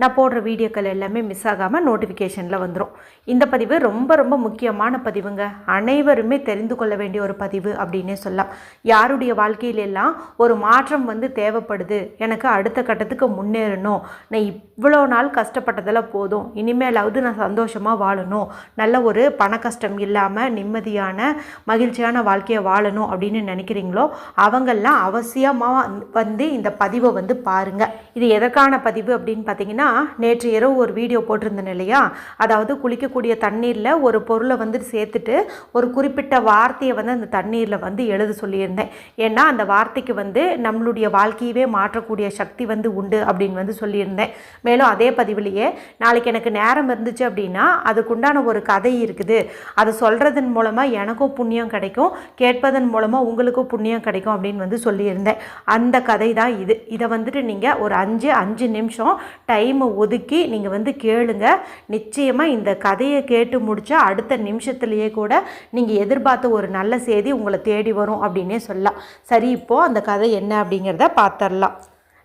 நான் போடுற வீடியோக்கள் எல்லாமே மிஸ் ஆகாமல் நோட்டிஃபிகேஷனில் வந்துடும் இந்த பதிவு ரொம்ப ரொம்ப முக்கியமான பதிவுங்க. அனைவருமே தெரிந்து கொள்ள வேண்டிய ஒரு பதிவு அப்படின்னே சொல்லலாம். யாருடைய வாழ்க்கையிலெல்லாம் ஒரு மாற்றம் வந்து தேவைப்படுது? எனக்கு அடுத்த கட்டத்துக்கு முன்னேறணும். நான் இவ்வளோ நாள் கஷ்டப்பட்டதெல்லாம் போதும். இனிமேலாவது நான் சந்தோஷமாக வாழணும். நல்ல ஒரு பண கஷ்டம் இல்லாமல் நிம்மதியான மகிழ்ச்சியான வாழ்க்கையை வாழணும் அப்படின்னு நினைக்கிறீங்களோ அவங்கெல்லாம் அவசியமாக வந்து இந்த பதிவை வந்து பாருங்கள் இது எதற்கான பதிவு அப்படின்னு பார்த்தீங்கன்னா நேற்று இரவு ஒரு வீடியோ போட்டிருந்தேன் இல்லையா? அதாவது குளிக்கக்கூடிய தண்ணீரில் ஒரு பொருளை வந்து சேர்த்துட்டு ஒரு குறிப்பிட்ட வார்த்தையை வந்து அந்த தண்ணீரில் வந்து எழுத சொல்லியிருந்தேன். ஏன்னா அந்த வார்த்தைக்கு வந்து நம்மளுடைய வாழ்க்கையவே மாற்றக்கூடிய சக்தி வந்து உண்டு அப்படின்னு வந்து சொல்லியிருந்தேன். மேலும் அதே பதிவிலேயே நாளைக்கு எனக்கு நேரம் இருந்துச்சு அப்படின்னா அதுக்குண்டான ஒரு கதை இருக்குது. அதை சொல்கிறதன் மூலமாக எனக்கும் புண்ணியம் கிடைக்கும் கேட்பதன் மூலமாக உங்களுக்கும் புண்ணியம் கிடைக்கும் அப்படின்னு வந்து சொல்லியிருந்தேன். அந்த கதை தான் இது. இதை வந்துட்டு நீங்கள் ஒரு அஞ்சு அஞ்சு நிமிஷம் டைம் ஒதுக்கி நீங்கள் வந்து கேளுங்க. நிச்சயமாக இந்த கதையை கேட்டு முடித்தா அடுத்த நிமிஷத்துலேயே கூட நீங்கள் எதிர்பார்த்த ஒரு நல்ல செய்தி உங்களை தேடி வரும் அப்படின்னே சொல்லலாம். சரி இப்போது அந்த கதை என்ன அப்படிங்கிறத பார்த்துடலாம்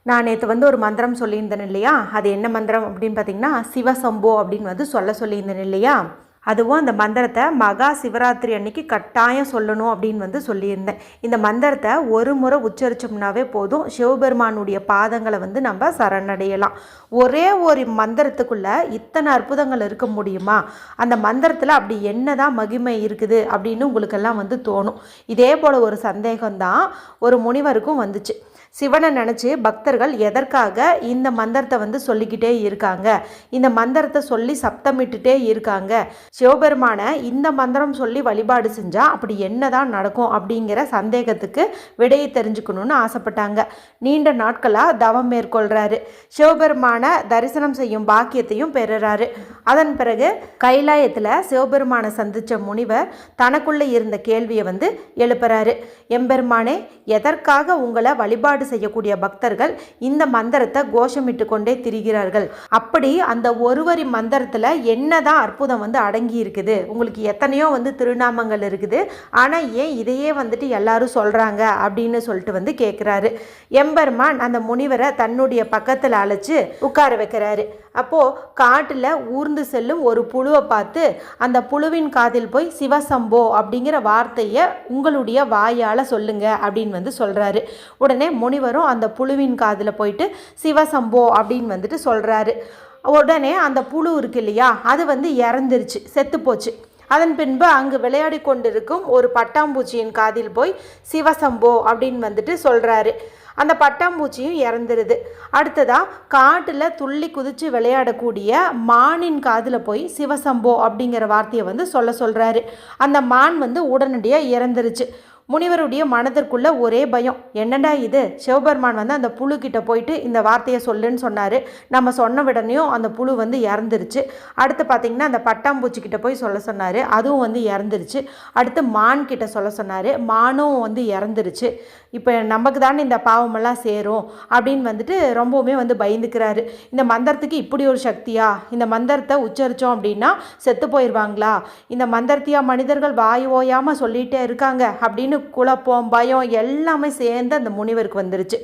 நான் நேற்று வந்து ஒரு மந்திரம் சொல்லியிருந்தேன் இல்லையா? அது என்ன மந்திரம் அப்படின்னு பார்த்தீங்கன்னா சிவசம்போ அப்படின்னு வந்து சொல்ல சொல்லியிருந்தேன் இல்லையா? அதுவும் அந்த மந்திரத்தை மகா சிவராத்திரி அன்னைக்கு கட்டாயம் சொல்லணும் அப்படின்னு வந்து சொல்லியிருந்தேன். இந்த மந்திரத்தை ஒரு முறை உச்சரிச்சோம்னாவே போதும். சிவபெருமானுடைய பாதங்களை வந்து நம்ம சரணடையலாம். ஒரே ஒரு மந்திரத்துக்குள்ளே இத்தனை அற்புதங்கள் இருக்க முடியுமா? அந்த மந்திரத்தில் அப்படி என்னதான் மகிமை இருக்குது அப்படின்னு உங்களுக்கெல்லாம் வந்து தோணும். இதே போல் ஒரு சந்தேகம்தான் ஒரு முனிவருக்கும் வந்துச்சு. சிவனை நினச்சி பக்தர்கள் எதற்காக இந்த மந்திரத்தை வந்து சொல்லிக்கிட்டே இருக்காங்க? இந்த மந்திரத்தை சொல்லி சப்தமிட்டுட்டே இருக்காங்க. சிவபெருமானை இந்த மந்திரம் சொல்லி வழிபாடு செஞ்சால் அப்படி என்னதான் நடக்கும் அப்படிங்கிற சந்தேகத்துக்கு விடையை தெரிஞ்சுக்கணும்னு ஆசைப்பட்டாங்க. நீண்ட நாட்களாக தவம் மேற்கொள்கிறாரு சிவபெருமானை தரிசனம் செய்யும் பாக்கியத்தையும் பெறுறாரு. அதன் பிறகு கைலாயத்தில் சிவபெருமானை சந்தித்த முனிவர் தனக்குள்ளே இருந்த கேள்வியை வந்து எழுப்புறாரு. எம்பெருமானே எதற்காக உங்களை வழிபாடு செய்யக்கூடிய பக்தர்கள் இந்த மந்திரத்தை கோஷமிட்டு கொண்டே திரிகிறார்கள். அப்படி அந்த ஒருவரி மந்திரத்தில் என்னதான் அற்புதம் வந்து அடங்கி இருக்குது உங்களுக்கு எத்தனையோ வந்து திருநாமங்கள் இருக்குது ஆனால் ஏன் இதையே வந்துட்டு எல்லாரும் சொல்கிறாங்க அப்படின்னு சொல்லிட்டு வந்து கேட்குறாரு எம்பெருமான் அந்த முனிவரை தன்னுடைய பக்கத்தில் அழைச்சி உட்கார வைக்கிறாரு. அப்போது காட்டில் ஊர்ந்து செல்லும் ஒரு புழுவை பார்த்து அந்த புழுவின் காதில் போய் சிவசம்போ அப்படிங்கிற வார்த்தையை உங்களுடைய வாயால் சொல்லுங்க அப்படின்னு வந்து சொல்கிறாரு உடனே முனிவரும் அந்த புழுவின் காதில் போயிட்டு சிவசம்போ அப்படின்னு வந்துட்டு சொல்கிறாரு உடனே அந்த புழு இருக்கு இல்லையா அது வந்து இறந்துருச்சு செத்து போச்சு. அதன் பின்பு அங்கு விளையாடி கொண்டிருக்கும் ஒரு பட்டாம்பூச்சியின் காதில் போய் சிவசம்போ அப்படின்னு வந்துட்டு சொல்கிறாரு அந்த பட்டாம்பூச்சியும் இறந்துருது. அடுத்ததாக காட்டில் துள்ளி குதித்து விளையாடக்கூடிய மானின் காதில் போய் சிவசம்போ அப்படிங்கிற வார்த்தையை வந்து சொல்ல சொல்கிறாரு அந்த மான் வந்து உடனடியாக இறந்துருச்சு. முனிவருடைய மனதிற்குள்ள ஒரே பயம். என்னடா இது? சிவபெருமான் வந்து அந்த புழு கிட்ட போயிட்டு இந்த வார்த்தையை சொல்லுன்னு சொன்னார். நம்ம சொன்ன உடனேயும் அந்த புழு வந்து இறந்துருச்சு. அடுத்து பார்த்திங்கன்னா அந்த பட்டாம்பூச்சி கிட்ட போய் சொல்ல சொன்னார். அதுவும் வந்து இறந்துருச்சு. அடுத்து மான் கிட்ட சொல்ல சொன்னார். மானும் வந்து இறந்துருச்சு. இப்போ நமக்கு தானே இந்த பாவமெல்லாம் சேரும் அப்படின்னு வந்துட்டு ரொம்பவுமே வந்து பயந்துக்கிறாரு. இந்த மந்திரத்துக்கு இப்படி ஒரு சக்தியா? இந்த மந்திரத்தை உச்சரித்தோம் அப்படின்னா செத்து போயிடுவாங்களா இந்த மந்திரத்தையா மனிதர்கள் வாய் ஓயாமல் சொல்லிகிட்டே இருக்காங்க அப்படின்னு குழப்பம் பயம் எல்லாமே சேர்ந்து அந்த முனிவருக்கு வந்துருச்சு.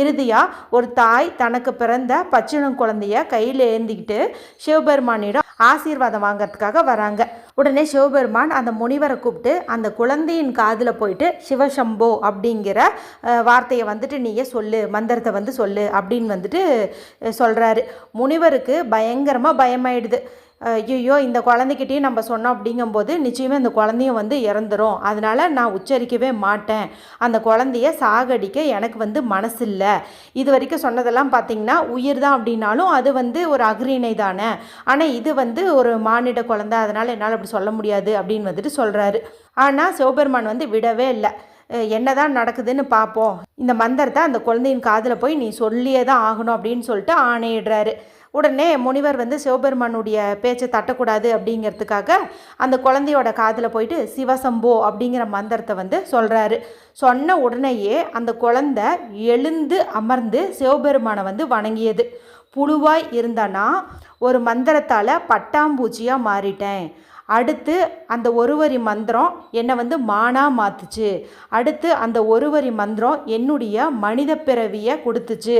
இறுதியாக ஒரு தாய் தனக்கு பிறந்த பச்சிளம் குழந்தைய கையில் ஏந்திக்கிட்டு சிவபெருமானிடம் ஆசீர்வாதம் வாங்கிறதுக்காக வராங்க. உடனே சிவபெருமான் அந்த முனிவரை கூப்பிட்டு அந்த குழந்தையின் காதில் போயிட்டு சிவசம்போ அப்படிங்கிற வார்த்தையை வந்துட்டு நீயே சொல்லு மந்திரத்தை வந்து சொல்லு அப்படின்னு வந்துட்டு சொல்கிறாரு முனிவருக்கு பயங்கரமாக பயமாயிடுது. ஐயோ இந்த குழந்தைக்கிட்டையும் நம்ம சொன்னோம் அப்படிங்கும்போது நிச்சயமாக இந்த குழந்தையும் வந்து இறந்துரும். அதனால நான் உச்சரிக்கவே மாட்டேன். அந்த குழந்தைய சாகடிக்க எனக்கு வந்து மனசு இல்லை இது வரைக்கும் சொன்னதெல்லாம் பார்த்தீங்கன்னா உயிர் தான் அப்படின்னாலும் அது வந்து ஒரு அக்ரிணை தானே. ஆனால் இது வந்து ஒரு மானிட குழந்தை அதனால் என்னால் அப்படி சொல்ல முடியாது அப்படின்னு வந்துட்டு சொல்கிறாரு ஆனால் சிவபெருமான் வந்து விடவே இல்லை. என்னதான் நடக்குதுன்னு பார்ப்போம் இந்த மந்திரத்தை அந்த குழந்தையின் காதில் போய் நீ சொல்லியே தான் ஆகணும் அப்படின்னு சொல்லிட்டு ஆணையிடுறாரு. உடனே முனிவர் வந்து சிவபெருமானுடைய பேச்சை தட்டக்கூடாது அப்படிங்கிறதுக்காக அந்த குழந்தையோட காதில் போயிட்டு சிவசம்போ அப்படிங்கிற மந்திரத்தை வந்து சொல்கிறாரு சொன்ன உடனேயே அந்த குழந்தை எழுந்து அமர்ந்து சிவபெருமானை வந்து வணங்கியது. புழுவாய் இருந்தனா ஒரு மந்திரத்தால் பட்டாம்பூச்சியாக மாறிட்டேன். அடுத்து அந்த ஒரு வரி மந்திரம் என்னை வந்து மானா மாற்றுச்சு அடுத்து அந்த ஒரு வரி மந்திரம் என்னுடைய மனித பிறவியை கொடுத்துச்சு.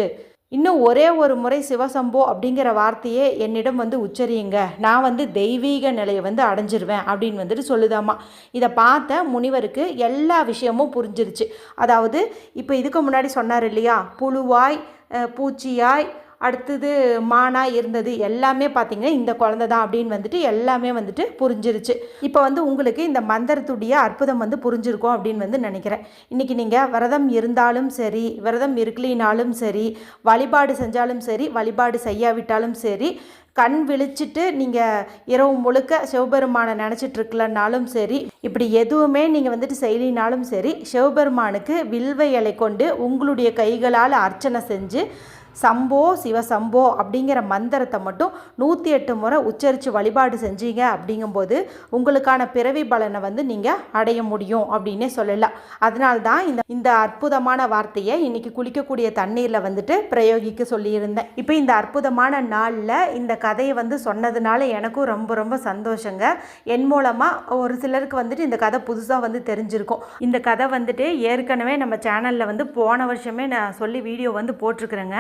இன்னும் ஒரே ஒரு முறை சிவசம்போ அப்படிங்கிற வார்த்தையே என்னிடம் வந்து உச்சரியுங்க. நான் வந்து தெய்வீக நிலையை வந்து அடைஞ்சிருவேன் அப்படின்னு வந்துட்டு சொல்லுதாம்மா இதை பார்த்த முனிவருக்கு எல்லா விஷயமும் புரிஞ்சிருச்சு. அதாவது இப்போ இதுக்கு முன்னாடி சொன்னார் இல்லையா? புழுவாய் பூச்சியாய் அடுத்தது மானாக இருந்தது. எல்லாமே பார்த்தீங்கன்னா இந்த குழந்தை தான் அப்படின்னு வந்துட்டு எல்லாமே வந்துட்டு புரிஞ்சிருச்சு. இப்போ வந்து உங்களுக்கு இந்த மந்திரத்துடைய அற்புதம் வந்து புரிஞ்சிருக்கும் அப்படின்னு வந்து நினைக்கிறேன். இன்றைக்கி நீங்கள் விரதம் இருந்தாலும் சரி விரதம் இருக்கலினாலும் சரி வழிபாடு செஞ்சாலும் சரி வழிபாடு செய்யாவிட்டாலும் சரி கண் விழிச்சிட்டு நீங்கள் இரவு முழுக்க சிவபெருமானை நினச்சிட்டு இருக்கலனாலும் சரி இப்படி எதுவுமே நீங்கள் வந்துட்டு செய்யலினாலும் சரி சிவபெருமானுக்கு வில்வ இலை கொண்டு உங்களுடைய கைகளால் அர்ச்சனை செஞ்சு சம்போ சிவசம்போ அப்படிங்கிற மந்திரத்தை மட்டும் நூற்றி எட்டு முறை உச்சரித்து வழிபாடு செஞ்சீங்க அப்படிங்கும்போது உங்களுக்கான பிறவி பலனை வந்து நீங்கள் அடைய முடியும் அப்படின்னே சொல்லலாம் அதனால தான் இந்த இந்த அற்புதமான வார்த்தையை இன்றைக்கி குளிக்கக்கூடிய தண்ணீரில் வந்துட்டு பிரயோகிக்க சொல்லியிருந்தேன். இப்போ இந்த அற்புதமான நாளில் இந்த கதையை வந்து சொன்னதுனால எனக்கும் ரொம்ப ரொம்ப சந்தோஷங்க. என் மூலமாக ஒரு சிலருக்கு வந்துட்டு இந்த கதை புதுசாக வந்து தெரிஞ்சிருக்கும். இந்த கதை வந்துட்டு ஏற்கனவே நம்ம சேனலில் வந்து போன வருஷமே நான் சொல்லி வீடியோ வந்து போட்டிருக்கிறேங்க.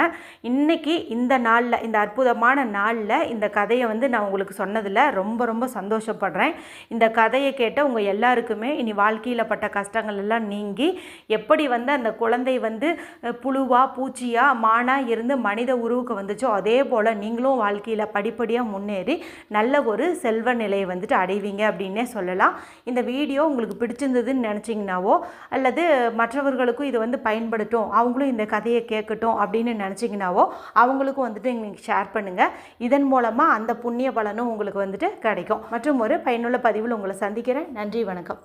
இன்னைக்கு இந்த நாளில் இந்த அற்புதமான நாளில் இந்த கதையை வந்து நான் உங்களுக்கு சொன்னதில் ரொம்ப ரொம்ப சந்தோஷப்படுறேன். இந்த கதையை கேட்ட உங்கள் எல்லாருக்குமே இனி வாழ்க்கையில் பட்ட கஷ்டங்கள் எல்லாம் நீங்கி எப்படி வந்து அந்த குழந்தை வந்து புழுவாக பூச்சியாக மானாக இருந்து மனித உருவுக்கு வந்துச்சோ அதே போல் நீங்களும் வாழ்க்கையில் படிப்படியாக முன்னேறி நல்ல ஒரு செல்வ நிலையை வந்துட்டு அடைவீங்க அப்படின்னே சொல்லலாம். இந்த வீடியோ உங்களுக்கு பிடிச்சிருந்ததுன்னு நினச்சிங்கனாவோ அல்லது மற்றவர்களுக்கும் இது வந்து பயன்படுத்தும் அவங்களும் இந்த கதையை கேட்கட்டும் அப்படின்னு நினச்சிங்க வச்சிங்கனாவோ அவங்களுக்கும் வந்துட்டு எங்களுக்கு ஷேர் பண்ணுங்கள் இதன் மூலமாக அந்த புண்ணிய பலனும் உங்களுக்கு வந்துட்டு கிடைக்கும். மற்றும் ஒரு பயனுள்ள பதிவில் உங்களை சந்திக்கிறேன். நன்றி வணக்கம்.